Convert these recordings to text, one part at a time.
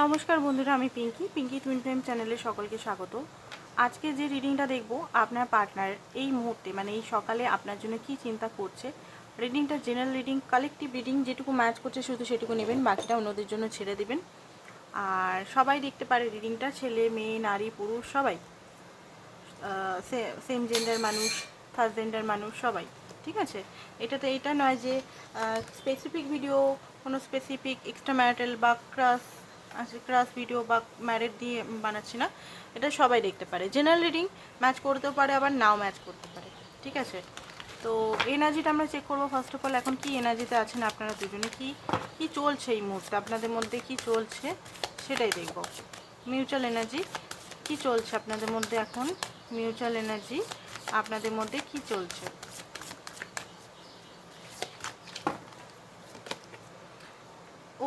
নমস্কার বন্ধুরা, আমি পিঙ্কি। পিঙ্কি টুইন ফ্লেম চ্যানেলে সকলকে স্বাগত। আজকে যে রিডিংটা দেখব, আপনার পার্টনার এই মুহূর্তে মানে এই সকালে আপনার জন্য কি চিন্তা করছে রিডিংটা জেনারেল রিডিং কালেকটিভ রিডিং যেটুকু ম্যাচ করছে শুধু সেটুকু নেবেন, বাকিটা অন্যদের জন্য ছেড়ে দেবেন। আর সবাই দেখতে পারে রিডিংটা ছেলে, মেয়ে, নারী, পুরুষ, সবাই। সেম জেন্ডার মানুষ থার্ড জেন্ডার মানুষ, সবাই। ঠিক আছে? এটাতে এটা নয় যে স্পেসিফিক ভিডিও কোনো স্পেসিফিক এক্সট্রা ম্যারিটাল বা ক্রাস আছে ক্রাস ভিডিও বা ম্যারেড দিয়ে বানাচ্ছি না, এটা সবাই দেখতে পারে। জেনারেল রিডিং ম্যাচ করতেও পারে, আবার নাও ম্যাচ করতে পারে, ঠিক আছে? তো এনার্জিটা আমরা চেক করব ফার্স্ট অফ অল এখন কি এনার্জিতে আছেন আপনারা দুজনে? কি কি চলছে এই মুহূর্তে? আপনাদের মধ্যে কি চলছে সেটাই দেখব। মিউচুয়াল এনার্জি কি চলছে আপনাদের মধ্যে এখন? মিউচুয়াল এনার্জি আপনাদের মধ্যে কি চলছে?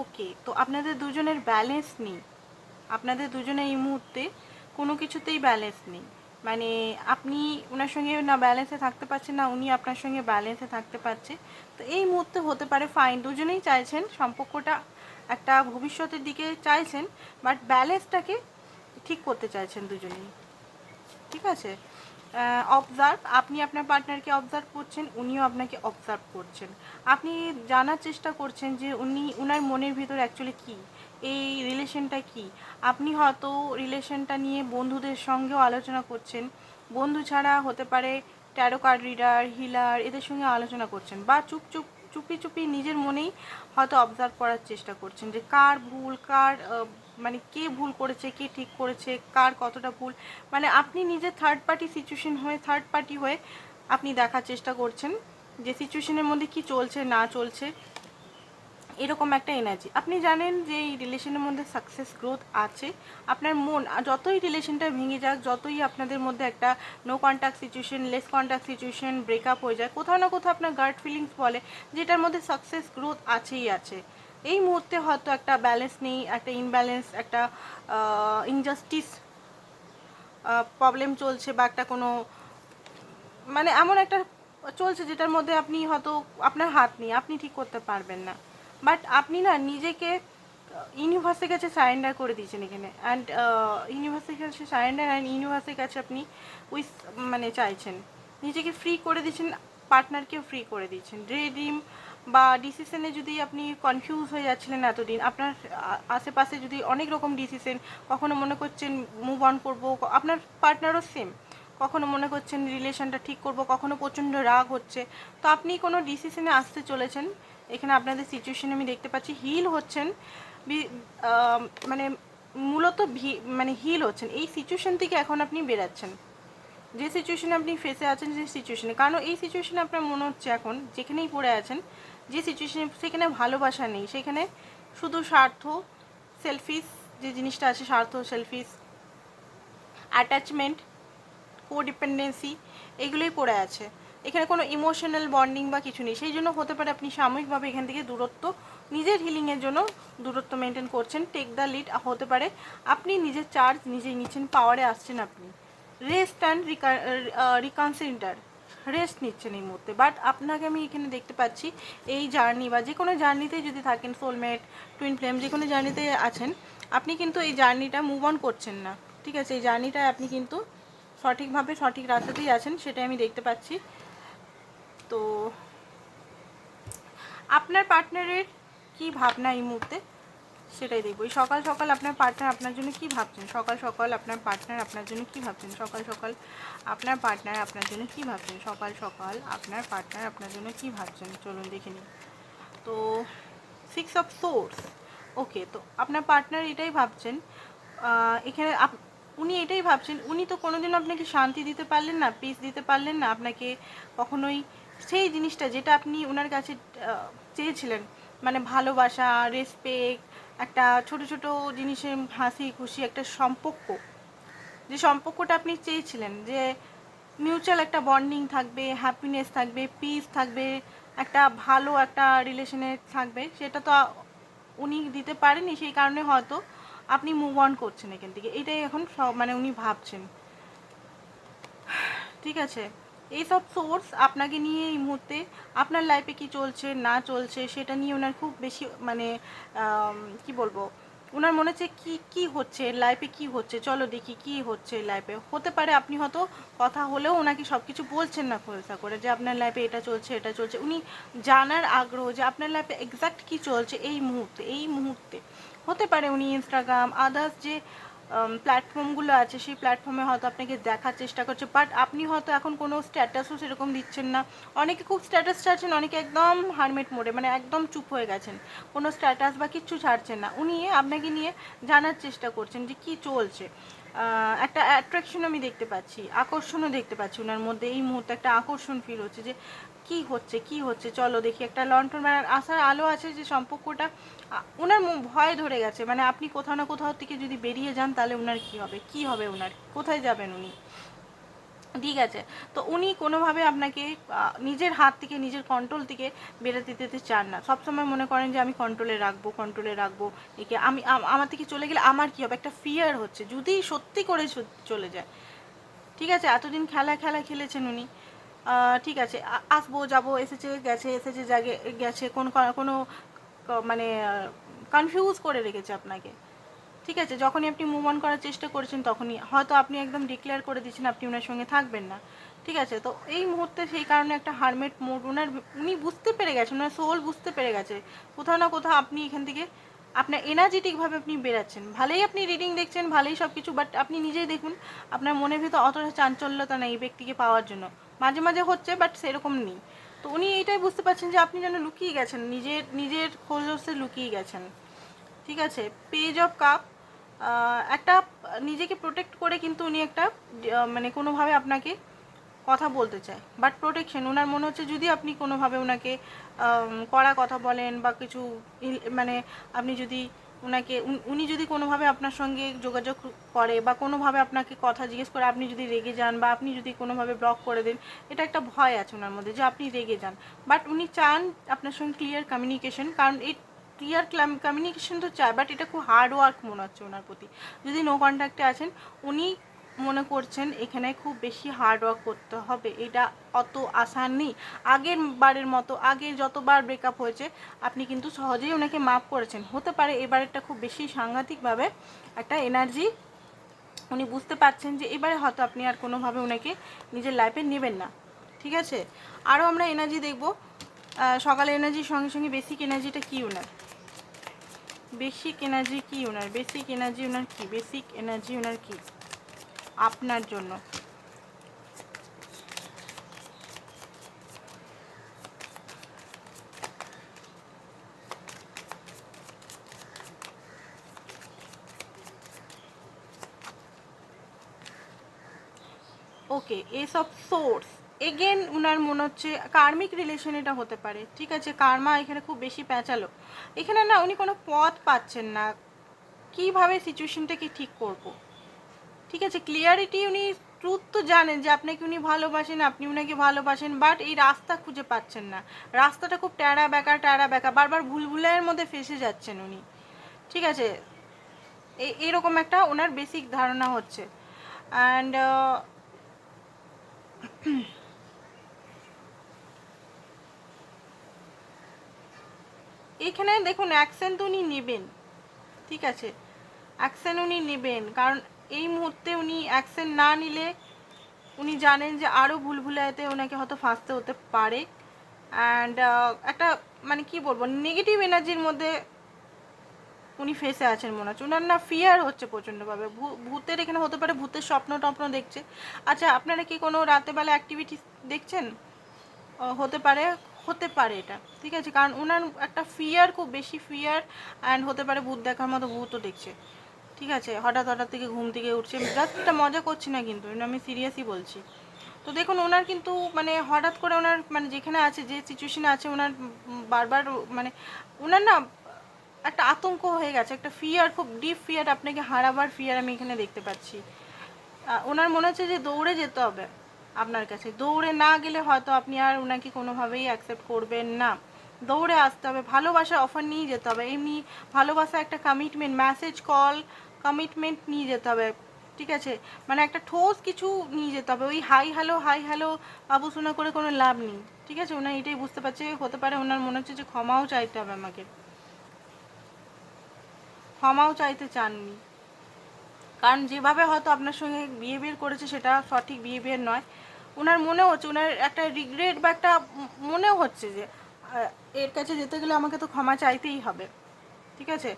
ওকে তো আপনাদের দুজনের ব্যালেন্স নেই। আপনাদের দুজনে এই মুহূর্তে কোনো কিছুতেই ব্যালেন্স নেই। মানে আপনি ওনার সঙ্গে না ব্যালেন্সে থাকতে পারছেন না, উনি আপনার সঙ্গে ব্যালেন্সে থাকতে পারছে। তো এই মুহূর্তে হতে পারে ফাইন দুজনেই চাইছেন সম্পর্কটা একটা ভবিষ্যতের দিকে চাইছেন বাট ব্যালেন্সটাকে ঠিক করতে চাইছেন দুজনেই। ঠিক আছে? অবজার্ভ আপনি আপনার পার্টনারকে অবজার্ভ করছেন, উনিও আপনাকে অবজার্ভ করছেন। আপনি জানার চেষ্টা করছেন যে উনি, উনার মনের ভিতর অ্যাকচুয়ালি কী? এই রিলেশনটা কি? আপনি হয়তো রিলেশনটা নিয়ে বন্ধুদের সঙ্গেও আলোচনা করছেন। বন্ধু ছাড়া হতে পারে ট্যারো কার্ড রিডার হিলার এদের সঙ্গে আলোচনা করছেন বা চুপ চুপ, চুপি নিজের মনেই হয়তো অবজার্ভ করার চেষ্টা করছেন যে কার ভুল, কার মানে কে ভুল করেছে, কে ঠিক করেছে, কার কতটা ভুল মানে আপনি নিজে থার্ড পার্টি সিচুয়েশন হয়ে থার্ড পার্টি হয়ে আপনি দেখার চেষ্টা করছেন যে সিচুয়েশনের মধ্যে কি চলছে, না চলছে। এরকম একটা এনার্জি আপনি জানেন যে এই রিলেশনের মধ্যে সাকসেস গ্রোথ আছে। আপনার মন যতই রিলেশনটা ভেঙে যাক, যতই আপনাদের মধ্যে একটা no contact situation less contact situation breakup হয়ে যায়, কোথাও না কোথাও আপনার গার্ড ফিলিংস বলে যেটার মধ্যে সাকসেস গ্রোথ আছেই আছে। এই মুহূর্তে হয়তো একটা ব্যালেন্স নেই, একটা ইনব্যালেন্স একটা ইনজাস্টিস প্রবলেম চলছে বা একটা কোনো মানে এমন একটা চলছে যেটার মধ্যে আপনি হয়তো আপনার হাত নেই, আপনি ঠিক করতে পারবেন না। বাট আপনি না নিজেকে ইউনিভার্সের কাছে সারেন্ডার করে দিয়েছেন এখানে। অ্যান্ড ইউনিভার্সের কাছে সারেন্ডার অ্যান্ড ইউনিভার্সের কাছে আপনি উইস মানে চাইছেন। নিজেকে ফ্রি করে দিয়েছেন পার্টনারকেও ফ্রি করে দিয়েছেন। ড্রিম বা ডিসিশনে যদি আপনি কনফিউজ হয়ে যাচ্ছিলেন এতদিন, আপনার আশেপাশে যদি অনেক রকম ডিসিশন কখনো মনে করছেন মুভ অন করব আপনার পার্টনারও সেম কখনো মনে করছেন রিলেশনটা ঠিক করব, কখনো প্রচণ্ড রাগ হচ্ছে। তো আপনি কোনো ডিসিশনে আসতে চলেছেন? এখানে আপনাদের সিচুয়েশন আমি দেখতে পাচ্ছি হিল হচ্ছেন। মানে মূলত মানে হিল হচ্ছেন। এই সিচুয়েশন থেকে এখন আপনি বেরাচ্ছেন। যে সিচুয়েশনে আপনি ফেসে আছেন, যে সিচুয়েশনে কারণ এই সিচুয়েশনে আপনার মনে হচ্ছে এখন, যেখানেই পড়ে আছেন যে সিচুয়েশনে সেখানে ভালোবাসা নেই। সেখানে শুধু স্বার্থ সেলফিস যে জিনিসটা আছে, স্বার্থ সেলফিস অ্যাটাচমেন্ট কোডিপেন্ডেন্সি এগুলোই পড়ে আছে। এখানে কোনো ইমোশনাল বন্ডিং বা কিছু নেই। সেই জন্য হতে পারে আপনি সাময়িকভাবে এখান থেকে দূরত্ব, নিজের হিলিংয়ের জন্য দূরত্ব মেনটেন করছেন। টেক দ্য লিড হতে পারে আপনি নিজের চার্জ নিজেই নিচ্ছেন পাওয়ারে আসছেন আপনি। Rest and reca reconsider rest নিচ্ছেন এই মুহূর্তে। বাট আপনাকে আমি এখানে দেখতে পাচ্ছি, এই জার্নি বা যে কোনো জার্নিতে যদি থাকেন সোলমেট টুইন ফ্লেম যে কোনো জার্নিতে আছেন, আপনি কিন্তু এই জার্নিটা মুভ অন করছেন না। ঠিক আছে? এই জার্নিটা আপনি কিন্তু সঠিকভাবে সঠিক রাস্তাতেই আছেন, সেটাই আমি দেখতে পাচ্ছি। তো আপনার পার্টনারের কি ভাবনা এই মুহূর্তে? সেটাই দেখব। এই সকাল সকাল আপনার পার্টনার আপনার জন্য কি ভাবছেন? সকাল সকাল আপনার পার্টনার আপনার জন্য কি ভাবছেন? সকাল সকাল আপনার পার্টনার আপনার জন্য কি ভাবছেন? সকাল সকাল আপনার পার্টনার আপনার জন্য কি ভাবছেন? চলুন দেখে নিন তো সিক্স অফ সোর্স ওকে তো আপনার পার্টনার এটাই ভাবছেন এখানে উনি এটাই ভাবছেন, উনি তো কোনোদিন আপনাকে শান্তি দিতে পারলেন না পিস দিতে পারলেন না, আপনাকে কখনোই সেই জিনিসটা যেটা আপনি ওনার কাছে চেয়েছিলেন মানে ভালোবাসা রেসপেক্ট একটা ছোট ছোট জিনিসে হাসি খুশি একটা সম্পর্ক। যে সম্পর্কটা আপনি চেয়েছিলেন যে মিউচুয়াল একটা বন্ডিং থাকবে হ্যাপিনেস থাকবে পিস থাকবে, একটা ভালো একটা রিলেশনে থাকবে, সেটা তো উনি দিতে পারেনি, সেই কারণে হয়তো আপনি মুভ অন করছেন এখান থেকে। এটাই এখন সব মানে উনি ভাবছেন। ঠিক আছে? এইসব সোর্স আপনাকে নিয়ে এই মুহূর্তে আপনার লাইফে কি চলছে, না চলছে, সেটা নিয়ে ওনার খুব বেশি মানে কি বলব, ওনার মনে হচ্ছে কি কি হচ্ছে লাইফে কি হচ্ছে, চলো দেখি কি হচ্ছে লাইফে হতে পারে আপনি হয়তো কথা হলেও ওনাকে সব কিছু বলছেন না খোলসা করে যে আপনার লাইফে এটা চলছে এটা চলছে। উনি জানার আগ্রহ যে আপনার লাইফে এক্স্যাক্ট কি চলছে এই মুহূর্তে এই মুহূর্তে। হতে পারে উনি ইনস্টাগ্রাম আদার্স যে প্ল্যাটফর্মগুলো আছে, সেই প্ল্যাটফর্মে হয়তো আপনাকে দেখার চেষ্টা করছে বাট আপনি হয়তো এখন কোনো স্ট্যাটাসও সেরকম দিচ্ছেন না। অনেকে খুব স্ট্যাটাস ছাড়ছেন, অনেকে একদম হারমেট মোডে মানে একদম চুপ হয়ে গেছেন, কোনো স্ট্যাটাস বা কিচ্ছু ছাড়ছেন না। উনি আপনাকে নিয়ে জানার চেষ্টা করছেন যে কি চলছে। একটা অ্যাট্রাকশন আমি দেখতে পাচ্ছি, আকর্ষণও দেখতে পাচ্ছি ওনার মধ্যে। এই মুহূর্তে একটা আকর্ষণ ফিল হচ্ছে যে কি হচ্ছে কি হচ্ছে? চলো দেখি। একটা লন্ঠন মানে আসার আলো আছে যে সম্পর্কটা ওনার ভয় ধরে গেছে। মানে আপনি কোথাও না কোথাও থেকে যদি বেরিয়ে যান, তাহলে ওনার কি হবে? কি হবে ওনার কোথায় যাবেন উনি? ঠিক আছে। তো উনি কোনোভাবে আপনাকে নিজের হাত থেকে, নিজের কন্ট্রোল থেকে বেরোতে দিতে চান না। সবসময় মনে করেন যে, আমি কন্ট্রোলে রাখব কন্ট্রোলে রাখব। একে আমি আমার থেকে চলে গেলে আমার কি হবে? একটা ফিয়ার হচ্ছে। যদি সত্যি করে চলে যায়। ঠিক আছে? এতদিন খেলা খেলা খেলেছেন উনি। ঠিক আছে আসব, যাব, এসেছে, গেছে, এসেছে, জাগে, গেছে, কোন কোনো মানে কনফিউজ করে রেখেছে আপনাকে। ঠিক আছে, যখনই আপনি মুভ অন করার চেষ্টা করেছেন তখনই, হয়তো আপনি একদম ডিক্লেয়ার করে দিচ্ছেন আপনি ওনার সঙ্গে থাকবেন না। ঠিক আছে, তো এই মুহূর্তে সেই কারণে একটা হারমেট মোড ওনার, উনি বুঝতে পেরে গেছেন, ওনার সোল বুঝতে পেরে গেছে। কোথাও না কোথাও আপনি এখান থেকে, আপনার এনার্জেটিকভাবে আপনি বেরাচ্ছেন ভালোই আপনি রিডিং দেখছেন, ভালোই সব কিছু বাট আপনি নিজেই দেখুন, আপনার মনের ভিতর অতটা চাঞ্চল্যতা নেই এই ব্যক্তিকে পাওয়ার জন্য। মাঝে মাঝে হচ্ছে বাট সেরকম নেই। তো উনি এইটাই বুঝতে পারছেন যে আপনি যেন লুকিয়ে গেছেন, নিজের নিজের খোঁজে লুকিয়ে গেছেন। ঠিক আছে? পেজ অফ কাপ একটা নিজেকে প্রোটেক্ট করে কিন্তু উনি একটা মানে কোনোভাবে আপনাকে কথা বলতে চায়। বাট প্রোটেকশন ওনার মনে হচ্ছে যদি আপনি কোনোভাবে ওনাকে কড়া কথা বলেন বা কিছু মানে আপনি যদি ওনাকে উন- যদি কোনোভাবে আপনার সঙ্গে যোগাযোগ করে বা কোনোভাবে আপনাকে কথা জিজ্ঞেস করে, আপনি যদি রেগে যান বা আপনি যদি কোনোভাবে ব্লক করে দেন, এটা একটা ভয় আছে ওনার মধ্যে যে আপনি রেগে যান। বাট উনি চান আপনার সঙ্গে ক্লিয়ার কমিউনিকেশন কারণ এই ক্লিয়ার কমিউনিকেশন তো চায় বাট এটা খুব হার্ড ওয়ার্ক মনে হচ্ছে ওনার প্রতি। যদি নো কন্ট্যাক্টে আছেন, উনি মনে করছেন এখানে খুব বেশি হার্ড ওয়ার্ক করতে হবে। এটা অত আসান নেই। আগের বারের মতো, আগে যতবার ব্রেকআপ হয়েছে, আপনি কিন্তু সহজেই ওনাকে মাফ করেছেন। হতে পারে এবারেরটা খুব বেশি সাংঘাতিকভাবে একটা এনার্জি উনি বুঝতে পারছেন যে এবারে হয়তো আপনি আর কোনোভাবে ওনাকে নিজের লাইফে নেবেন না। ঠিক আছে? আরও আমরা এনার্জি দেখব। সকালে এনার্জির সঙ্গে সঙ্গে বেসিক এনার্জিটা কী ওনার? বেসিক এনার্জি কী ওনার? বেসিক এনার্জি ওনার কী? বেসিক এনার্জি ওনার কি? আপনার জন্য। ওকে এসব সোর্স এগেন উনার মনে হচ্ছে কার্মিক রিলেশন এটা হতে পারে। ঠিক আছে কার্মা এখানে খুব বেশি প্যাঁচালো। এখানে না উনি কোনো পথ পাচ্ছেন না। কীভাবে সিচুয়েশনটাকে ঠিক করব? ঠিক আছে ক্লিয়ারিটি উনি ট্রুথ তো জানেন যে আপনাকে উনি ভালোবাসেন, আপনি উনাকে ভালোবাসেন বাট এই রাস্তা খুঁজে পাচ্ছেন না। রাস্তাটা খুব ট্যাড়া ব্যাকা ট্যাড়া ব্যাকা, বারবার ভুলভুলের মধ্যে ফেসে যাচ্ছেন উনি। ঠিক আছে, এ- এরকম একটা ওনার বেসিক ধারণা হচ্ছে। অ্যান্ড এখানে দেখুন অ্যাকশন তো উনি নেবেন। ঠিক আছে অ্যাকশন উনি নেবেন, কারণ এই মুহূর্তে উনি অ্যাকশন না নিলে উনি জানেন যে আরও ভুলভুলাইতে ওনাকে হয়তো ফাঁসতে হতে পারে। অ্যান্ড একটা মানে কি বলব নেগেটিভ এনার্জির মধ্যে উনি ফেসে আছেন মনে হচ্ছে। ওনার না ফিয়ার হচ্ছে প্রচণ্ডভাবে। ভূতের এখানে হতে পারে, ভূতের স্বপ্ন টপ্ন দেখছে। আচ্ছা আপনারা কি কোনো রাতেবেলা অ্যাক্টিভিটিস দেখছেন? হতে পারে হতে পারে এটা, ঠিক আছে? কারণ ওনার একটা ফিয়ার খুব বেশি ফিয়ার অ্যান্ড হতে পারে ভূত দেখার মতো ভূতও দেখছে। ঠিক আছে, হঠাৎ হঠাৎ থেকে ঘুম থেকে উঠছে। জাস্ট এটা মজা করছি না কিন্তু আমি সিরিয়াসই বলছি। তো দেখুন, ওনার কিন্তু মানে হঠাৎ করে ওনার মানে যেখানে আছে, যে সিচুয়েশনে আছে, ওনার বারবার মানে ওনার না একটা আতঙ্ক হয়ে গেছে, একটা ফিয়ার খুব ডিপ ফিয়ার আপনাকে হারাবার ফিয়ার আমি এখানে দেখতে পাচ্ছি। ওনার মনে হচ্ছে যে দৌড়ে যেতে হবে আপনার কাছে। দৌড়ে না গেলে হয়তো আপনি আর ওনাকে কোনোভাবেই অ্যাকসেপ্ট করবেন না। দৌড়ে আসতে হবে ভালোবাসার অফার নিয়ে যেতে হবে। এমনি ভালোবাসা একটা কমিটমেন্ট মেসেজ কল কমিটমেন্ট নিয়ে যেতে হবে, ঠিক আছে? মানে একটা ঠোস কিছু নিয়ে যেতে হবে। ওই হাই হ্যালো হাই হ্যালো বাবু শোনা করে কোনো লাভ নেই, ঠিক আছে? ওনার এটাই বুঝতে পারছে, হতে পারে ওনার মনে হচ্ছে যে ক্ষমাও চাইতে হবে আমাকে। ক্ষমাও চাইতে চাননি। কারণ যেভাবে হয়তো আপনার সঙ্গে বিহেভিয়ার করেছে সেটা সঠিক বিহেভিয়ার নয়। ওনার মনে হচ্ছে, ওনার একটা রিগ্রেট বা একটা মনেও হচ্ছে যে এর কাছে যেতে গেলে আমাকে তো ক্ষমা চাইতেই হবে। ঠিক আছে?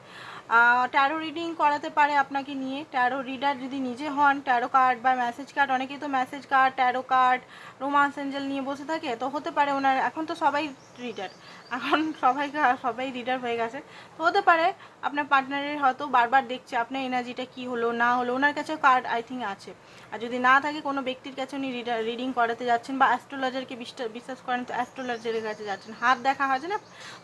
ট্যারো রিডিং করাতে পারে আপনাকে নিয়ে। ট্যারো রিডার যদি নিজে হন ট্যারো কার্ড বা মেসেজ কার্ড অনেকেই তো message card tarot card romance angel নিয়ে বসে থাকে, তো হতে পারে ওনার, এখন তো সবাই রিডার এখন সবাই সবাই রিডার হয়ে গেছে। তো হতে পারে আপনার পার্টনারের হয়তো বারবার দেখছে, আপনার এনার্জিটা কি হলো, না হলো, ওনার কাছে কার্ড আই থিঙ্ক আছে। আর যদি না থাকে কোনো ব্যক্তির কাছে উনি রিডার রিডিং করাতে যাচ্ছেন বা অ্যাস্ট্রোলজারকে বিশ্বাস করেন তো অ্যাস্ট্রোলজারের কাছে যাচ্ছেন। হাত দেখা হয় না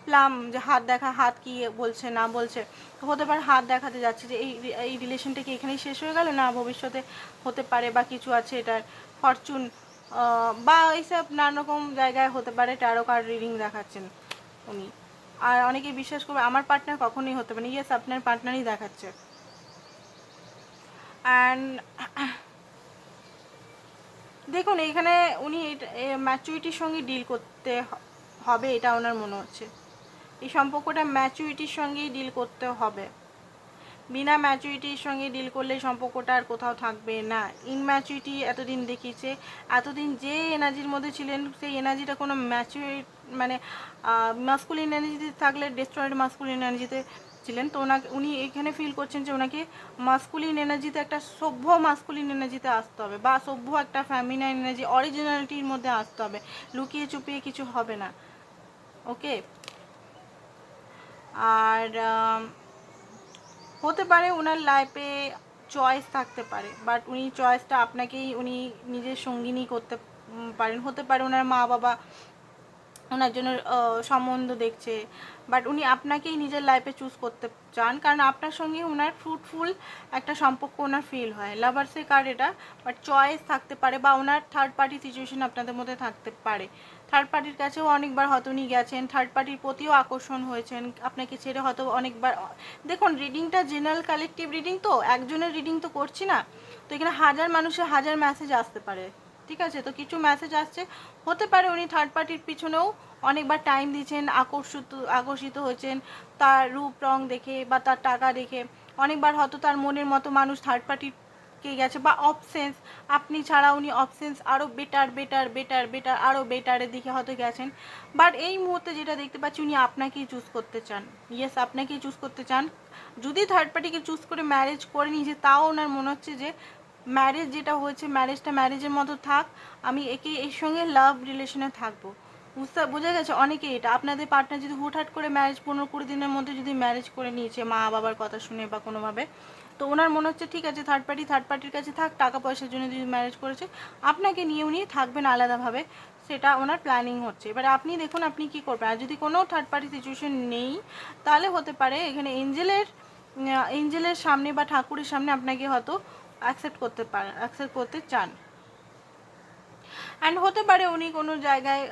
প্লাম যে হাত দেখা, হাত কি বলছে না বলছে। তো হতে পারে হাত দেখাতে যাচ্ছে যে এই এই রিলেশনটা কি এখানেই শেষ হয়ে গেল? না ভবিষ্যতে হতে পারে বা কিছু আছে এটার ফরচুন বা এইসব নানা রকম জায়গায় হতে পারে ট্যারো কার্ড রিডিং দেখাচ্ছেন উনি। আর অনেকে বিশ্বাস করবে আমার পার্টনার কখনোই হতে পারে ইয়েস আপনার পার্টনারই দেখাচ্ছে। অ্যান্ড দেখুন, এখানে উনি ম্যাচুরিটির সঙ্গে ডিল করতে হবে, এটা ওনার মনে হচ্ছে। এই সম্পর্কটা ম্যাচুরিটির সঙ্গেই ডিল করতে হবে। বিনা ম্যাচুরিটির সঙ্গে ডিল করলে সম্পর্কটা আর কোথাও থাকবে না। ইনম্যাচুরিটি এতদিন দেখিয়েছে এতদিন যে এনার্জির মধ্যে ছিলেন, সেই এনার্জিটা কোনো ম্যাচুরি মানে মাস্কুলিন এনার্জিতে থাকলে ডেস্ট্রয়েড মাস্কুলিন এনার্জিতে ছিলেন। তো ওনাকে, উনি এখানে ফিল করছেন যে ওনাকে মাস্কুলিন এনার্জিতে একটা সভ্য মাস্কুলিন এনার্জিতে আসতে হবে বা সভ্য একটা ফ্যামিনাইন এনার্জি অরিজিনালিটির মধ্যে আসতে হবে। লুকিয়ে চুপিয়ে কিছু হবে না। ওকে আর হতে পারে ওনার লাইফে চয়েস থাকতে পারে বাট উনি চয়েসটা আপনাকেই, উনি নিজের সঙ্গিনী করতে পারেন। হতে পারে ওনার মা বাবা ওনার জন্য সম্বন্ধ দেখছে। বাট উনি আপনাকেই নিজের লাইফে চুজ করতে চান, কারণ আপনার সঙ্গে ওনার ফ্রুটফুল একটা সম্পর্ক ওনার ফিল হয়। লাভার্সের কার্ড এটা বাট চয়েস থাকতে পারে বা ওনার থার্ড পার্টি সিচুয়েশন আপনাদের মধ্যে থাকতে পারে। থার্ড পার্টির কাছেও অনেকবার হয়তো উনি গেছেন থার্ড পার্টির প্রতিও আকর্ষণ হয়েছেন, আপনাকে ছেড়ে হয়তো অনেকবার, দেখুন রিডিংটা জেনারেল কালেকটিভ রিডিং তো, একজনের রিডিং তো করছি না, তো এখানে হাজার মানুষের হাজার মেসেজ আসতে পারে। ঠিক আছে? তো কিছু মেসেজ আসছে। হতে পারে উনি থার্ড পার্টির পিছনেও অনেকবার টাইম দিয়েছেন আকর্ষিত আকর্ষিত হয়েছেন তার রূপ, রং দেখে বা তার টাকা দেখে। অনেকবার হয়তো তার মনের মতো মানুষ থার্ড পার্টির কে গেছে বা অপসেন্স আপনি ছাড়া উনি অপসেন্স আরও বেটার বেটার বেটার বেটার আরও বেটারের দিকে হয়তো গেছেন। বাট এই মুহূর্তে যেটা দেখতে পাচ্ছি উনি আপনাকেই চুজ করতে চান। ইয়েস আপনাকেই চুজ করতে চান। যদি থার্ড পার্টিকে চুজ করে ম্যারেজ করে নিয়েছে, তাও ওনার মনে হচ্ছে যে ম্যারেজ যেটা হয়েছে ম্যারেজটা ম্যারেজের মতো থাক, আমি একে এর সঙ্গে লাভ রিলেশনে থাকব। বুঝতে, বোঝা গেছে অনেকে এটা। আপনাদের পার্টনার যদি হুটহাট করে ম্যারেজ পনেরো কুড়ি দিনের মধ্যে যদি ম্যারেজ করে নিয়েছে, মা বাবার কথা শুনে বা কোনোভাবে, তো ওনার মনে হচ্ছে, ঠিক আছে থার্ড পার্টি থার্ড পার্টির কাছে থাক, টাকা পয়সার জন্য যদি ম্যারেজ করেছে, আপনাকে নিয়ে উনি থাকবেন আলাদাভাবে। সেটা ওনার প্ল্যানিং হচ্ছে। এবার আপনি দেখুন, আপনি কি করবেন? আর যদি কোনো থার্ড পার্টি সিচুয়েশন নেই, তাহলে হতে পারে এখানে এঞ্জেলের এঞ্জেলের সামনে বা ঠাকুরের সামনে আপনাকে হয়তো অ্যাকসেপ্ট করতে পারেন অ্যাকসেপ্ট করতে চান। অ্যান্ড হতে পারে উনি কোনো জায়গায়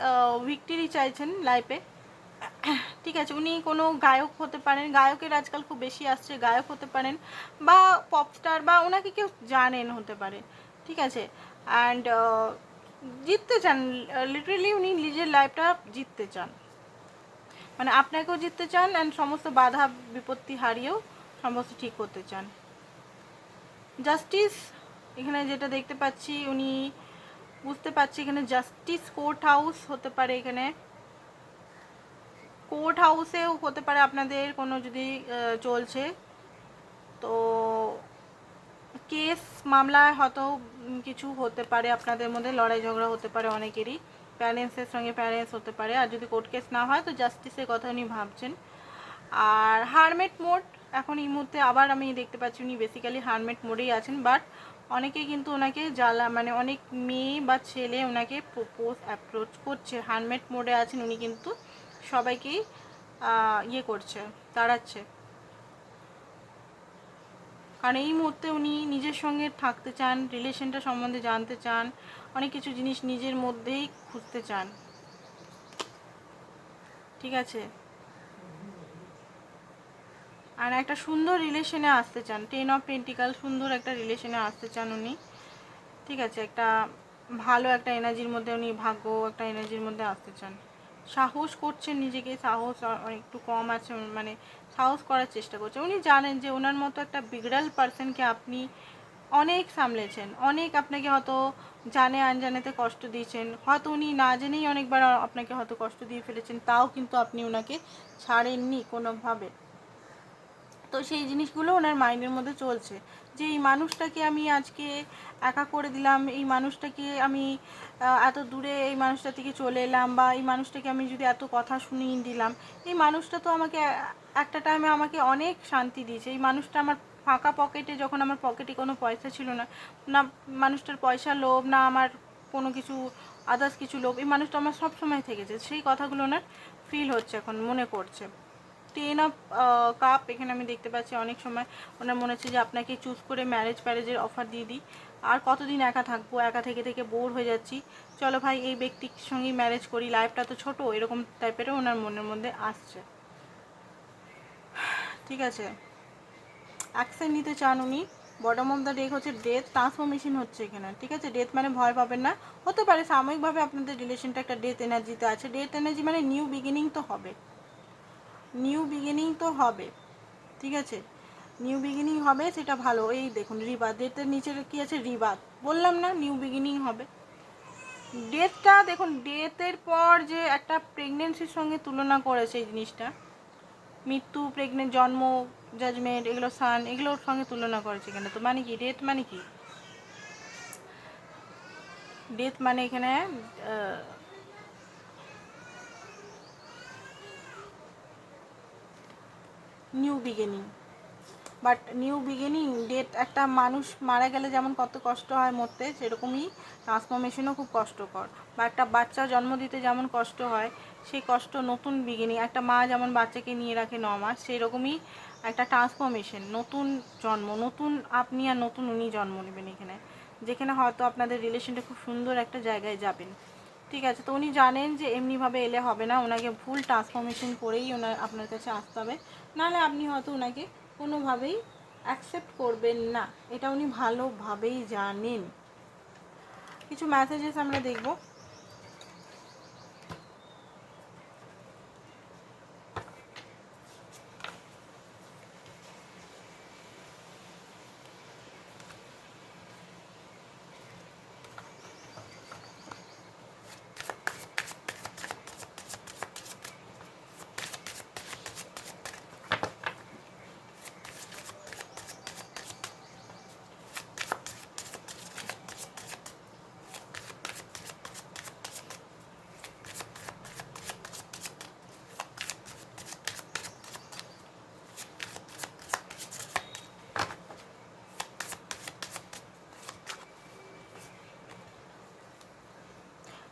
ভিক্টরি চাইছেন লাইফে ঠিক আছে, উনি কোনো গায়ক হতে পারেন, গায়কের আজকাল খুব বেশি আসছে, গায়ক হতে পারেন বা পপস্টার বা ওনাকে কেউ জানেন হতে পারে। ঠিক আছে অ্যান্ড জিততে চান লিটারেলি উনি নিজের লাইফটা জিততে চান। মানে আপনাকেও জিততে চান অ্যান্ড সমস্ত বাধা বিপত্তি হারিয়েও সমস্ত ঠিক করতে চান। জাস্টিস, এখানে যেটা দেখতে পাচ্ছি, উনি বুঝতে পারছি এখানে জাস্টিস কোর্ট হাউস হতে পারে এখানে। কোর্ট হাউসেও হতে পারে আপনাদের কোনো যদি চলছে। তো কেস মামলায় হয়তো কিছু হতে পারে আপনাদের মধ্যে, লড়াই ঝগড়া হতে পারে অনেকেরই। প্যারেন্টসের সঙ্গে প্যারেন্টস হতে পারে। আর যদি কোর্ট কেস না হয়, তো জাস্টিসের কথা উনি ভাবছেন। আর হারমেট মোড এখন এই মুহূর্তে আবার আমি দেখতে পাচ্ছি উনি বেসিক্যালি হারমেট মোডেই আছেন বাট অনেকে কিন্তু ওনাকে জ্বালা মানে অনেক মেয়ে বা ছেলে ওনাকে প্রপোজ অ্যাপ্রোচ করছে। হারমেট মোডে আছেন উনি কিন্তু সবাইকেই ইয়ে করছে, তাড়াচ্ছে। কারণ এই মুহূর্তে উনি নিজের সঙ্গে থাকতে চান রিলেশনটা সম্বন্ধে জানতে চান, অনেক কিছু জিনিস নিজের মধ্যেই খুঁজতে চান। ঠিক আছে? আর একটা সুন্দর রিলেশনে আসতে চান। টেন অফ পেন্টিকাল সুন্দর একটা রিলেশনে আসতে চান উনি। ঠিক আছে, একটা ভালো একটা এনার্জির মধ্যে উনি, ভাগ্য একটা এনার্জির মধ্যে আসতে চান। সাহস করছেন নিজেকে, সাহস একটু কম আছে মানে সাহস করার চেষ্টা করছে। উনি জানেন যে ওনার মতো একটা বিগড়াল পার্সনকে আপনি অনেক সামলেছেন। অনেক আপনাকে হয়তো জানে আনজানেতে কষ্ট দিয়েছেন। হয়তো উনি না জেনেই অনেকবার আপনাকে হয়তো কষ্ট দিয়ে ফেলেছেন, তাও কিন্তু আপনি ওনাকে ছাড়েননি কোনোভাবে। তো সেই জিনিসগুলো ওনার মাইন্ডের মধ্যে চলছে। যে এই মানুষটাকে আমি আজকে একা করে দিলাম, এই মানুষটাকে আমি এত দূরে এই মানুষটা থেকে চলে এলাম বা এই মানুষটাকে আমি যদি এত কথা শুনিয়ে দিলাম, এই মানুষটা তো আমাকে একটা টাইমে আমাকে অনেক শান্তি দিয়েছে। এই মানুষটা আমার ফাঁকা পকেটে যখন আমার পকেটে কোনো পয়সা ছিল না না মানুষটার পয়সা লোভ না আমার কোনো কিছু আদার্স কিছু লোভ, এই মানুষটা আমার সব সময় থেকেছে। সেই কথাগুলো ওনার ফিল হচ্ছে এখন, মনে করছে। টেন অফ কাপ এখানে আমি দেখতে পাচ্ছি অনেক সময় ওনার মনে হচ্ছে যে আপনাকে চুজ করে ম্যারেজ প্যারেজের অফার দিয়ে দিই। আর কতদিন একা থাকব, একা থেকে থেকে বোর হয়ে যাচ্ছি। চলো ভাই, এই ব্যক্তির সঙ্গেই ম্যারেজ করি লাইফটা তো ছোট, এরকম টাইপেরও ওনার মনের মধ্যে আসছে। ঠিক আছে। অ্যাকশন নিতে চান উনি বটম অফ দ্য ডেক হচ্ছে ডেথ ট্রান্সফরমেশন হচ্ছে এখানে। ঠিক আছে? ডেথ মানে ভয় পাবেন না। হতে পারে সাময়িকভাবে আপনাদের রিলেশনটা একটা ডেথ এনার্জিতে আছে। ডেথ এনার্জি মানে নিউ বিগিনিং তো হবে। নিউ বিগিনিং তো হবে, ঠিক আছে? নিউ বিগিনিং হবে, সেটা ভালো। এই দেখুন রিবাত ডেথের নিচে কি আছে? রিবাত বললাম না নিউ বিগিনিং হবে। ডেথটা দেখুন ডেথের পর যে একটা প্রেগনেন্সির সঙ্গে তুলনা করেছে এই জিনিসটা, মৃত্যু প্রেগনেন্ট জন্ম জাজমেন্ট এগুলো সান এগুলোর সঙ্গে তুলনা করেছে এখানে তো মানে কি? ডেথ মানে কি? ডেথ মানে এখানে new beginning. But new beginning, date, একটা মানুষ মারা গেলে যেমন কত কষ্ট হয় মরতে, সেরকমই ট্রান্সফরমেশনও খুব কষ্টকর। বা একটা বাচ্চা জন্ম দিতে যেমন কষ্ট হয়, সেই কষ্ট নতুন বিগিনিং, একটা মা যেমন বাচ্চাকে নিয়ে রাখে ন মাস সেই রকমই একটা ট্রান্সফরমেশন, নতুন জন্ম, নতুন আপনি আর নতুন উনি জন্ম নেবেন এখানে, যেখানে হয়তো আপনাদের রিলেশনটা খুব সুন্দর একটা জায়গায় যাবেন। ঠিক আছে, তো উনি জানেন যে এমনিভাবে এলে হবে না, ওনাকে ফুল ট্রান্সফরমেশন করেই ওনার, আপনার কাছে আসতে হবে। নাহলে আপনি হয়তো ওনাকে কোনোভাবেই অ্যাকসেপ্ট করবেন না। এটা উনি ভালোভাবেই জানেন। কিছু মেসেজেস আমরা দেখব।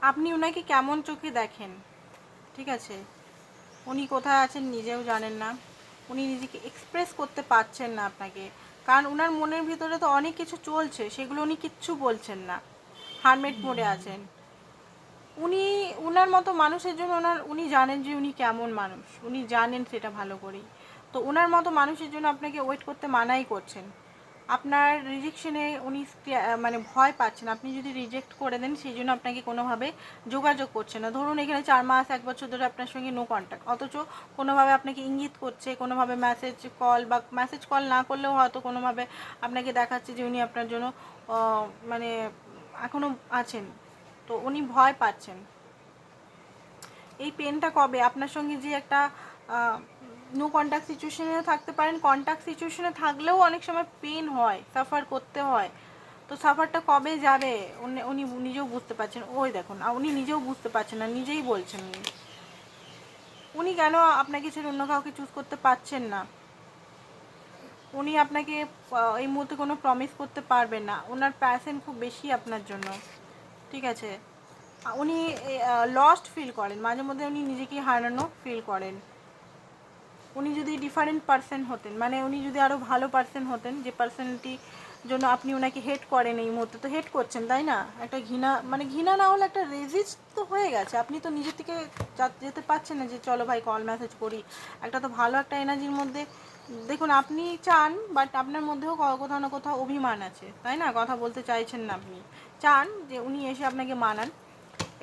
আপনি ওনাকে কেমন চোখে দেখেন? ঠিক আছে। উনি কোথায় আছেন নিজেও জানেন না। উনি নিজেকে এক্সপ্রেস করতে পারছেন না আপনাকে। কারণ ওনার মনের ভিতরে তো অনেক কিছু চলছে সেগুলো উনি কিচ্ছু বলছেন না। হারমেট মোডে আছেন। উনি উনার মতো মানুষের জন্য ওনার উনি জানেন যে উনি কেমন মানুষ। উনি জানেন সেটা ভালো করেই। তো ওনার মতো মানুষের জন্য আপনাকে ওয়েট করতে মানাই করছেন। আপনার রিজেকশনে উনি মানে ভয় পাচ্ছেন। আপনি যদি রিজেক্ট করে দেন সেই জন্য আপনাকে কোনোভাবে যোগাযোগ করছে না। ধরুন, এখানে চার মাস, এক বছর ধরে আপনার সঙ্গে নো কন্ট্যাক্ট অথচ কোনোভাবে আপনাকে ইঙ্গিত করছে, কোনোভাবে মেসেজ কল বা মেসেজ কল না করলেও হয়তো কোনোভাবে আপনাকে দেখাচ্ছে যে উনি আপনার জন্য মানে এখনও আছেন। তো উনি ভয় পাচ্ছেন। এই পেনটা কবে? আপনার সঙ্গে যে একটা নো কন্ট্যাক্ট সিচুয়েশনে থাকতে পারেন। কন্ট্যাক্ট সিচুয়েশনে থাকলেও অনেক সময় পেন হয় সাফার করতে হয়। তো সাফারটা কবে যাবে, উনি নিজেও বুঝতে পারছেন ওই দেখুন উনি নিজেও বুঝতে পারছেন না, নিজেই বলছেন উনি। উনি কেন আপনাকে ছেড়ে অন্য কাউকে চুজ করতে পারছেন না? উনি আপনাকে এই মুহূর্তে কোনো প্রমিস করতে পারবেন না। ওনার প্যাশন খুব বেশি আপনার জন্য। ঠিক আছে? উনি লস্ট ফিল করেন। মাঝে মধ্যে উনি নিজেকে হারানো ফিল করেন। উনি যদি ডিফারেন্ট পার্সন হতেন মানে উনি যদি আরও ভালো পার্সন হতেন, যে পার্সনটি জন্য আপনি ওনাকে হেট করেন এই মুহূর্তে, তো হেট করছেন, তাই না? একটা ঘৃণা মানে ঘৃণা না হলে একটা রেজিস্ট তো হয়ে গেছে। আপনি তো নিজের থেকে যেতে পারছেন না যে, চলো ভাই কল মেসেজ করি। একটা তো ভালো একটা এনার্জির মধ্যে, দেখুন, আপনি চান বাট আপনার মধ্যেও কোথাও না কোথাও অভিমান আছে, তাই না? কথা বলতে চাইছেন না আপনি। চান যে উনি এসে আপনাকে মানান।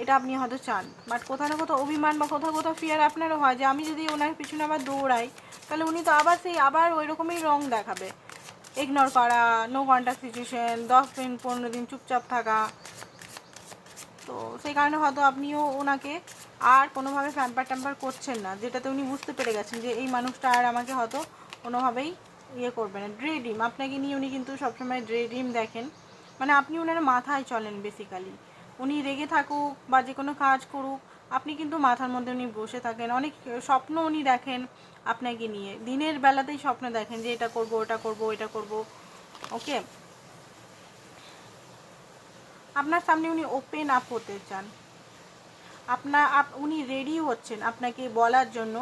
এটা আপনি হয়তো চান। বাট কোথাও না কোথাও অভিমান বা কোথাও কোথাও ফিয়ার আপনারও হয় যে আমি যদি ওনার পিছনে আবার দৌড়াই, তাহলে উনি তো আবার সেই আবার ওই রকমই রং দেখাবে। ইগনোর করা নো কন্ট্যাক্ট সিচুয়েশন দশ দিন, পনেরো দিন চুপচাপ থাকা। তো সেই কারণে হয়তো আপনিও ওনাকে আর কোনোভাবে ফ্যাম্পার ট্যাম্পার করছেন না, যেটাতে উনি বুঝতে পেরে গেছেন যে এই মানুষটা আর আমাকে হয়তো কোনোভাবেই ইয়ে করবে না। ড্রে আপনাকে নিয়ে উনি কিন্তু সবসময় ড্রে দেখেন। মানে আপনি ওনার মাথায় চলেন বেসিক্যালি উনি রেগে থাকুক বা যে কোনো কাজ করুক, আপনি কিন্তু মাথার মধ্যে উনি বসে থাকেন। অনেক স্বপ্ন উনি দেখেন আপনাকে নিয়ে। দিনের বেলাতেই স্বপ্ন দেখেন যে এটা করব, ওটা করব এটা করব। ওকে? আপনার সামনে উনি ওপেন আপ হতে চান। আপনার আপ, উনি রেডি হচ্ছেন আপনাকে বলার জন্য।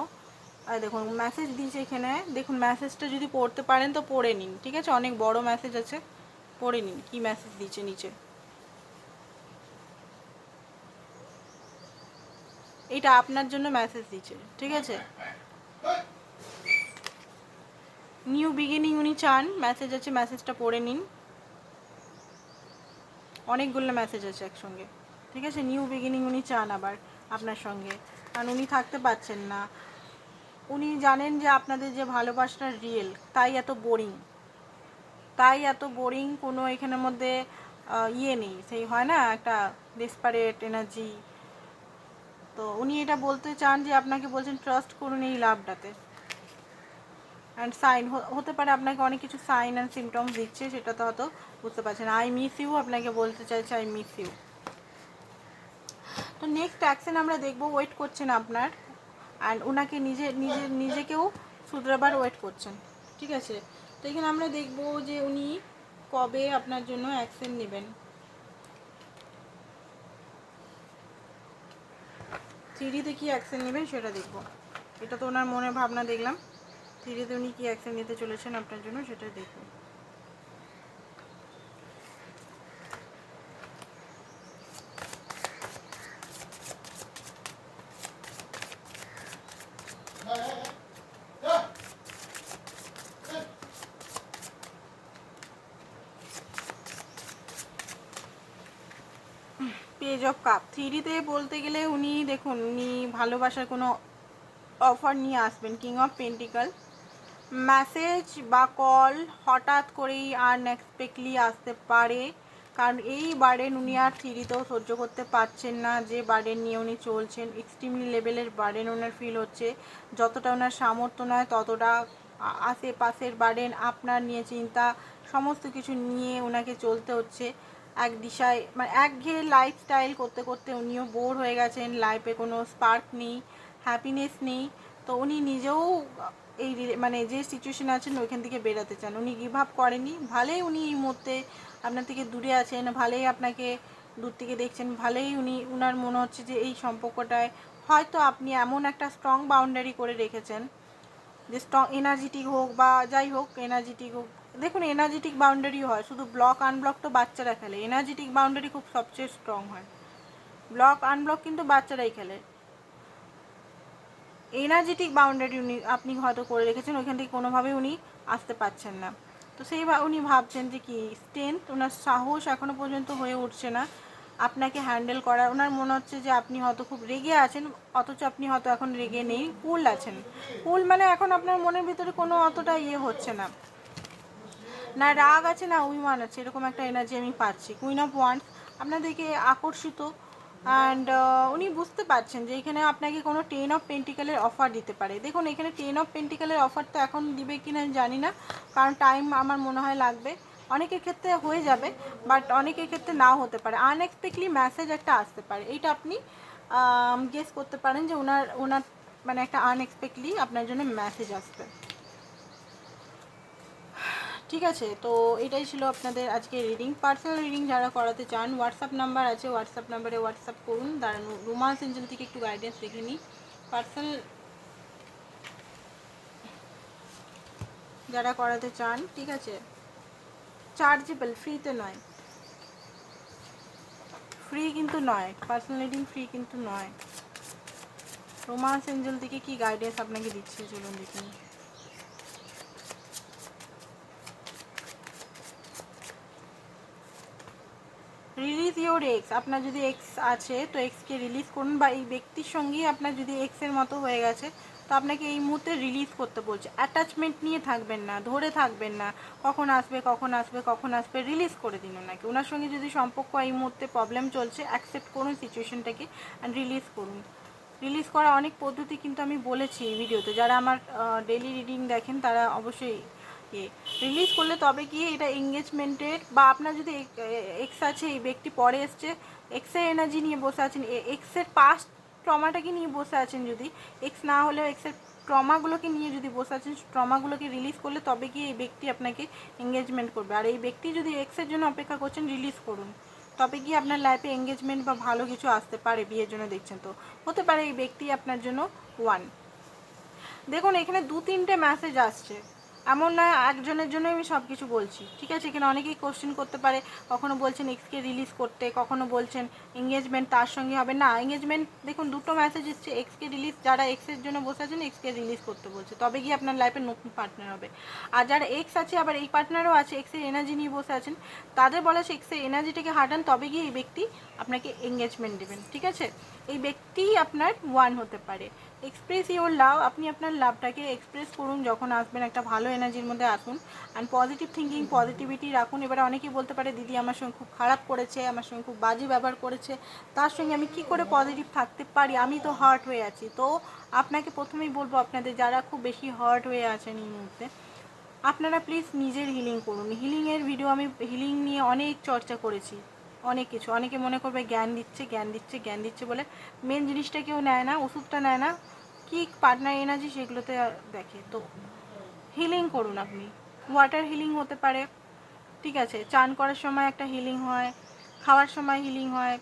আর দেখুন মেসেজ দিয়েছে এখানে। দেখুন মেসেজটা যদি পড়তে পারেন তো পড়ে নিন, ঠিক আছে? অনেক বড় মেসেজ আছে। পড়ে নিন। কি মেসেজ দিচ্ছে নিচে? এটা আপনার জন্য মেসেজ দিচ্ছে ঠিক আছে? নিউ বিগিনিং উনি চান মেসেজ আছে মেসেজটা পড়ে নিন। অনেকগুলো মেসেজ আছে একসঙ্গে, ঠিক আছে? নিউ বিগিনিং উনি চান আবার আপনার সঙ্গে। কারণ উনি থাকতে পারছেন না। উনি জানেন যে আপনাদের যে ভালোবাসাটা রিয়েল তাই এত বোরিং তাই এত বোরিং কোনো এখানের মধ্যে ইয়ে নেই। সেই হয় না, একটা ডেসপারেট এনার্জি তো উনি এটা বলতে চান যে আপনাকে বলছেন ট্রাস্ট করুন এই লাভটাতে. অ্যান্ড সাইন হতে পারে আপনাকে অনেক কিছু সাইন অ্যান্ড সিমটমস দিচ্ছে, সেটা তো হয়তো বুঝতে পারছেন। আই মিস ইউ আপনাকে বলতে চাইছে আই মিস ইউ তো নেক্সট অ্যাকশন আমরা দেখব ওয়েট করছেন আপনার। অ্যান্ড ওনাকে নিজে নিজে, নিজেকেও শুধরাবার ওয়েট করছেন। ঠিক আছে? তো এখানে আমরা দেখব যে উনি কবে আপনার জন্য অ্যাকশন নেবেন। থ্রিডিতে কী অ্যাকশন নেবেন সেটা দেখব। এটা তো ওনার মনে ভাবনা দেখলাম। থ্রিডিতে উনি কী অ্যাকশন নিতে চলেছেন আপনার জন্য সেটা দেখব। Page of cup. থ্রিডিতে বলতে গেলে উনি, দেখুন, উনি ভালোবাসার কোনো অফার নিয়ে আসবেন। কিং অফ পেন্টিকাল মেসেজ বা কল হঠাৎ করেই আনএক্সপেক্টলি আসতে পারে। কারণ এই বার্ডেন উনি আর থ্রিডিতেও সহ্য করতে পারছেন না। যে বার্ডেন নিয়ে উনি চলছেন এক্সট্রিমলি লেভেলের বার্ডেন ওনার ফিল হচ্ছে। যতটা ওনার সামর্থ্য নয়, ততটা আশেপাশের বার্ডেন আপনার নিয়ে চিন্তা, সমস্ত কিছু নিয়ে ওনাকে চলতে হচ্ছে। এক দিশায় মানে একঘেয়ে লাইফস্টাইল করতে করতে উনিও বোর হয়ে গেছেন লাইফে কোনো স্পার্ক নেই হ্যাপিনেস নেই। তো উনি নিজেও এই মানে যে সিচুয়েশন আছেন, ওইখান থেকে বেরোতে চান। উনি গিভ আপ করেনি ভালোই উনি এই মুহূর্তে আপনার থেকে দূরে আছেন, ভালোই আপনাকে দূর থেকে দেখছেন, ভালোই উনি, উনার মনে হচ্ছে যে এই সম্পর্কটায় হয়তো আপনি এমন একটা স্ট্রং বাউন্ডারি করে রেখেছেন, যে স্ট্রং এনার্জেটিক হোক বা যাই হোক এনার্জেটিক হোক দেখুন এনার্জেটিক বাউন্ডারি হয়। শুধু ব্লক আনব্লক তো বাচ্চারা খেলে। এনার্জেটিক বাউন্ডারি খুব সবচেয়ে স্ট্রং হয়। ব্লক আনব্লক কিন্তু বাচ্চারাই খেলে। এনার্জেটিক বাউন্ডারি উনি, আপনি হয়তো করে রেখেছেন ওইখান থেকে কোনোভাবেই উনি আসতে পারছেন না। তো সেই উনি ভাবছেন যে কি স্ট্রেংথ ওনার সাহস এখনও পর্যন্ত হয়ে উঠছে না। আপনাকে হ্যান্ডেল করার, ওনার মনে হচ্ছে যে আপনি হয়তো খুব রেগে আছেন, অথচ আপনি হয়তো এখন রেগে নেই কুল আছেন। কুল মানে এখন আপনার মনের ভিতরে কোনো অতটা ইয়ে হচ্ছে না। না রাগ আছে, না অভিমান আছে, এরকম একটা এনার্জি আমি পাচ্ছি। কুইন অফ ওয়ান্স আপনাদেরকে আকর্ষিত অ্যান্ড উনি বুঝতে পারছেন যে এখানে আপনাকে কোনো টেন অফ পেন্টিক্যালের অফার দিতে পারে। দেখুন, এখানে টেন অফ পেন্টিক্যালের অফার তো এখন দিবে কি না জানি না, কারণ টাইম আমার মনে হয় লাগবে। অনেকের ক্ষেত্রে হয়ে যাবে বাট অনেকের ক্ষেত্রে নাও হতে পারে। আনএক্সপেক্টলি মেসেজ একটা আসতে পারে। এইটা আপনি গেস করতে পারেন যে ওনার ওনার মানে একটা আনএক্সপেক্টলি আপনার জন্য মেসেজ আসবে। ঠিক আছে, তো এটাই ছিল আপনাদের আজকে রিডিং পার্সোনাল রিডিং যারা করাতে চান হোয়াটসঅ্যাপ নাম্বার আছে হোয়াটসঅ্যাপ নাম্বারে হোয়াটসঅ্যাপ করুন। দাঁড়ানো রোমান্স এঞ্জেল থেকে একটু গাইডেন্স দেখে নিই। পার্সোনাল যারা করাতে চান, ঠিক আছে? চার্জেবল ফ্রিতে নয়। ফ্রি কিন্তু নয় পার্সোনাল রিডিং ফ্রি কিন্তু নয়। রোমান্স এঞ্জেল থেকে কি গাইডেন্স আপনাকে দিচ্ছে, চলুন দেখে রিলিজ ইওর এক্স আপনার যদি এক্স আছে, তো এক্সকে রিলিজ করুন বা এই ব্যক্তির সঙ্গেই আপনার যদি এক্সের মতো হয়ে গেছে, তো আপনাকে এই মুহূর্তে রিলিজ করতে বলছে। অ্যাটাচমেন্ট নিয়ে থাকবেন না, ধরে থাকবেন না। কখন আসবে কখন আসবে কখন আসবে রিলিজ করে দিন ওনাকে। ওনার সঙ্গে যদি সম্পর্ক এই মুহূর্তে প্রবলেম চলছে অ্যাকসেপ্ট করুন সিচুয়েশনটাকে অ্যান্ড রিলিজ করুন। রিলিজ করা অনেক পদ্ধতি কিন্তু আমি বলেছি ভিডিওতে যারা আমার ডেলি রিডিং দেখেন, তারা অবশ্যই ইয়ে রিলিজ করলে তবে গিয়ে এটা এঙ্গেজমেন্টের বা আপনার যদি এক্স আছে, এই ব্যক্তি পরে এসছে এক্সের এনার্জি নিয়ে বসে আছেন এক্সের পাস্ট ট্রমাটাকে নিয়ে বসে আছেন যদি এক্স না হলেও এক্সের ট্রমাগুলোকে নিয়ে যদি বসে আছেন ট্রমাগুলোকে রিলিজ করলে তবে গিয়ে এই ব্যক্তি আপনাকে এঙ্গেজমেন্ট করবে। আর এই ব্যক্তি যদি এক্সের জন্য অপেক্ষা করছেন রিলিজ করুন। তবে গিয়ে আপনার লাইফে এঙ্গেজমেন্ট বা ভালো কিছু আসতে পারে, বিয়ের জন্য দেখছেন তো। হতে পারে এই ব্যক্তি আপনার জন্য ওয়ান দেখুন, এখানে দু তিনটে মেসেজ আসছে। এমন না একজনের জন্য আমি সব কিছু বলছি। ঠিক আছে? এখানে অনেকেই কোশ্চেন করতে পারে, কখনো বলছেন এক্সকে রিলিজ করতে, কখনো বলছেন এঙ্গেজমেন্ট তার সঙ্গে হবে। না এঙ্গেজমেন্ট দেখুন, দুটো মেসেজ এসছে এক্সকে রিলিজ যারা এক্সের জন্য বসে আছেন এক্সকে রিলিজ করতে বলছে। তবে গিয়ে আপনার লাইফে নতুন পার্টনার হবে। আর যারা এক্স আছে, আবার এই পার্টনারও আছে এক্সের এনার্জি নিয়ে বসে আছেন, তাদের বলা আছে এক্সের এনার্জিটাকে হাঁটান তবে গিয়ে এই ব্যক্তি আপনাকে এঙ্গেজমেন্ট দেবেন। ঠিক আছে? এই ব্যক্তি আপনার ওয়ান হতে পারে। এক্সপ্রেস ইওর লাভ আপনি আপনার লাভটাকে এক্সপ্রেস করুন যখন আসবেন একটা ভালো এনার্জির মধ্যে আসুন। অ্যান্ড পজিটিভ থিঙ্কিং পজিটিভিটি রাখুন। এবারে অনেকেই বলতে পারে, দিদি, আমার সঙ্গে খুব খারাপ করেছে, আমার সঙ্গে খুব বাজে ব্যবহার করেছে। তার সঙ্গে আমি কি করে পজিটিভ থাকতে পারি? আমি তো হার্ট হয়ে আছি। তো আপনাকে প্রথমেই বলব, আপনাদের যারা খুব বেশি হার্ট হয়ে আছেন এই মুহূর্তে, আপনারা প্লিজ নিজের হিলিং করুন। হিলিংয়ের ভিডিও আমি হিলিং নিয়ে অনেক চর্চা করেছি। অনেক কিছু। অনেকে মনে করবে, জ্ঞান দিচ্ছে জ্ঞান দিচ্ছে জ্ঞান দিচ্ছে বলে। মেন জিনিসটা কেউ নেয় না, ওষুধটা নেয় না। কি পার্টনার এনার্জি সেগুলোতে দেখে। তো হিলিং করুন আপনি। ওয়াটার হিলিং হতে পারে। ঠিক আছে, চান করার সময় একটা হিলিং হয়, খাওয়ার সময় হিলিং হয়,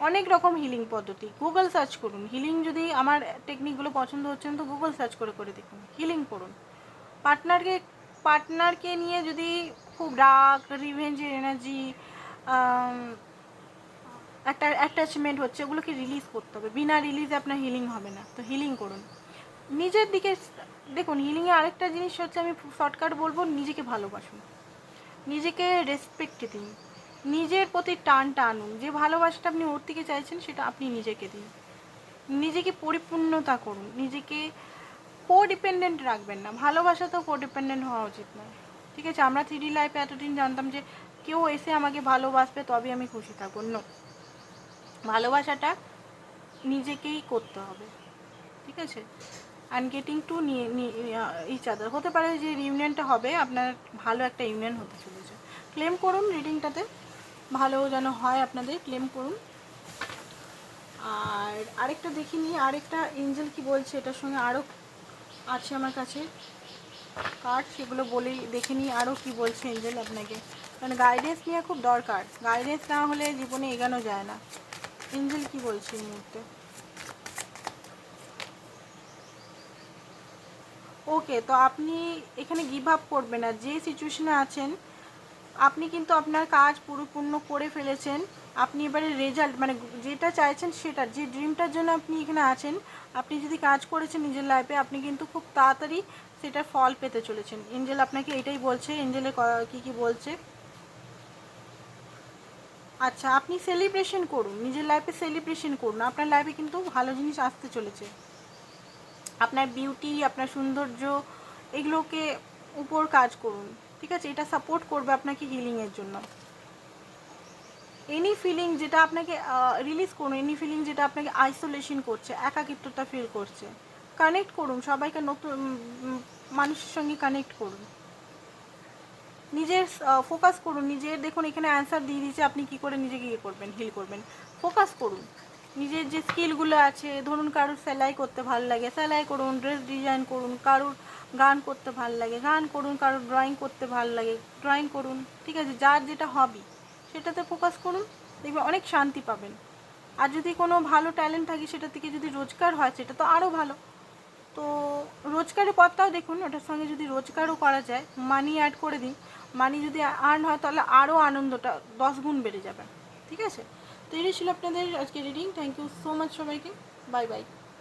অনেক রকম হিলিং পদ্ধতি। গুগল সার্চ করুন। হিলিং যদি আমার টেকনিকগুলো পছন্দ হচ্ছে, তো গুগল সার্চ করে করে দেখুন। হিলিং করুন। পার্টনারকে পার্টনারকে নিয়ে যদি খুব রাগ রিভেঞ্জের এনার্জি একটা অ্যাটাচমেন্ট হচ্ছে, ওগুলোকে রিলিজ করতে হবে। বিনা রিলিজে আপনার হিলিং হবে না। তো হিলিং করুন। নিজের দিকে দেখুন হিলিংয়ে আরেকটা জিনিস হচ্ছে, আমি শর্টকাট বলব, নিজেকে ভালোবাসুন। নিজেকে রেসপেক্ট দিন। নিজের প্রতি টানটা আনুন। যে ভালোবাসাটা আপনি ওর থেকে চাইছেন, সেটা আপনি নিজেকে দিন। নিজেকে পরিপূর্ণতা করুন। নিজেকে কো ডিপেন্ডেন্ট রাখবেন না। ভালোবাসা তো কো ডিপেন্ডেন্ট হওয়া উচিত নয়। ঠিক আছে? আমরা থ্রি লাইফে এতদিন জানতাম যে কেউ এসে আমাকে ভালোবাসবে তবে আমি খুশি থাকব। না ভালোবাসাটা নিজেকেই করতে হবে। ঠিক আছে? And getting to each other হতে পারে যে ইউনিয়নটা হবে, আপনার ভালো একটা ইউনিয়ন হতে চলেছে। ক্লেম করুন রিডিংটাতে ভালো যেন হয় আপনাদের ক্লেম করুন। আর আরেকটা দেখি নিই, আরেকটা এঞ্জেল কি বলছে এটার সঙ্গে আরও আছে আমার কাছে। কার্ড সেগুলো বলেই দেখে নিই আরও কী বলছে এঞ্জেল আপনাকে। কারণ গাইডেন্স নেওয়া খুব দরকার। গাইডেন্স না হলে জীবনে এগানো যায় না। এঞ্জেল কি বলছে মুহূর্তে? ওকে তো আপনি এখানে গিভ আপ করবেন না। যে সিচুয়েশনে আছেন, আপনি কিন্তু আপনার কাজ পরিপূর্ণ করে ফেলেছেন। আপনি এবারে রেজাল্ট মানে যেটা চাইছেন সেটা, যে ড্রিমটার জন্য আপনি এখানে আছেন, আপনি যদি কাজ করেছেন নিজের লাইফে আপনি কিন্তু খুব তাড়াতাড়ি সেটার ফল পেতে চলেছেন। এঞ্জেল আপনাকে এটাই বলছে। এঞ্জেলে কী কী বলছে? আচ্ছা আপনি সেলিব্রেশন করুন, নিজের লাইফে সেলিব্রেশন করুন, আপনার লাইফে কিন্তু ভালো জিনিস আসতে চলেছে। আপনার বিউটি আপনার সৌন্দর্য, এগুলোকে উপর কাজ করুন, ঠিক আছে? এটা সাপোর্ট করবে আপনাকে হিলিংয়ের জন্য। এনি ফিলিং যেটা আপনাকে রিলিজ করুন এনি ফিলিং যেটা আপনাকে আইসোলেশন করছে একাকিত্বতা ফিল করছে কানেক্ট করুন, সবাইকে নতুন মানুষের সঙ্গে কানেক্ট করুন। নিজের ফোকাস করুন নিজের দেখুন এখানে অ্যান্সার দিয়ে দিয়েছে, আপনি কি করে নিজেকে ইয়ে করবেন হিল করবেন। ফোকাস করুন। নিজের যে স্কিলগুলো আছে, ধরুন কারোর সেলাই করতে ভালো লাগে, সেলাই করুন ড্রেস ডিজাইন করুন, কারোর গান করতে ভালো লাগে, গান করুন, কারোর ড্রয়িং করতে ভালো লাগে ড্রয়িং করুন, ঠিক আছে, যার যেটা হবি সেটাতে ফোকাস করুন, দেখবেন অনেক শান্তি পাবেন। আর যদি কোনো ভালো ট্যালেন্ট থাকে সেটা থেকে যদি রোজগার হয়, সেটা তো আরও ভালো। তো রোজগারের পথটাও দেখুন, ওটার সঙ্গে যদি রোজগারও করা যায় মানি অ্যাড করে দিন মানি যদি আর্ন হয় তাহলে আরও আনন্দটা দশ গুণ বেড়ে যাবে। ঠিক আছে? তো এটাই ছিল আপনাদের আজকে reading thank you so much সবাইকে। Bye bye